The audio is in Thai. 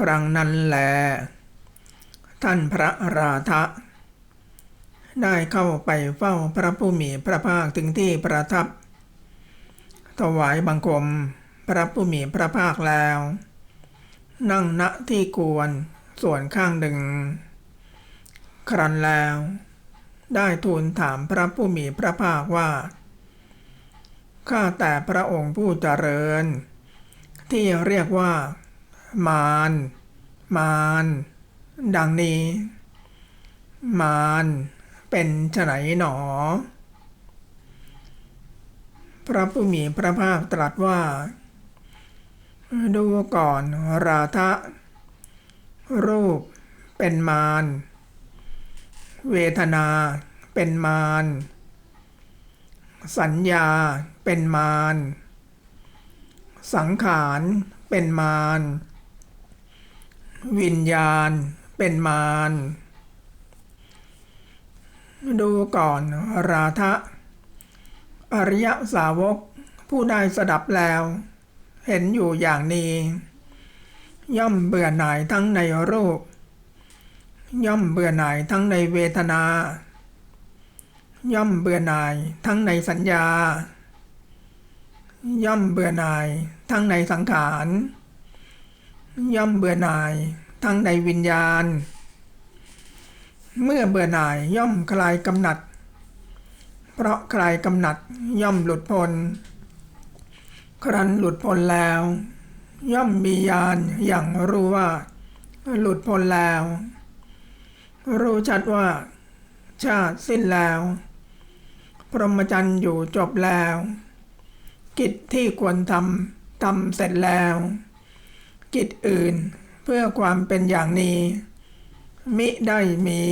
ครั้งนั้นแล ท่านพระราธะ ได้เข้าไปเฝ้าพระผู้มีพระภาคถึงที่ประทับ ถวายบังคมพระผู้มีพระภาคแล้ว นั่งณที่ควรส่วนข้างหนึ่ง ครั้นแล้ว ได้ทูลถามพระผู้มีพระภาคว่า ข้าแต่พระองค์ผู้เจริญ ที่เรียกว่า มารมารดังนี้ มารเป็นไฉนหนอ พระผู้มีพระภาคตรัสว่า ดูก่อนราทะรูปเป็นมารเวทนาเป็นมาร สัญญาเป็นมาร สังขารเป็นมาร วิญญาณเป็นมาร ดูก่อนราทะอริยสาวกผู้ได้สดับแล้ว เห็นอยู่อย่างนี้ ย่อมเบื่อหน่ายทั้งในรูป ย่อมเบื่อหน่ายทั้งในเวทนา ย่อมเบื่อหน่ายทั้งในสัญญา ย่อมเบื่อหน่ายทั้งในสังขาร ย่อมเบื่อหน่ายทั้งในวิญญาณ เมื่อเบื่อหน่ายย่อมคลายกำหนัด เพราะคลายกำหนัดย่อมหลุดพ้นครั้นหลุดพ้นแล้ว ย่อมมีญาณอย่างรู้ว่า หลุดพ้นแล้ว รู้ชัดว่า ชาติสิ้นแล้ว พรหมจรรย์อยู่จบแล้ว กิจที่ควรทำทำเสร็จแล้ว กิจอื่น เพื่อความเป็นอย่างนี้ มิได้มี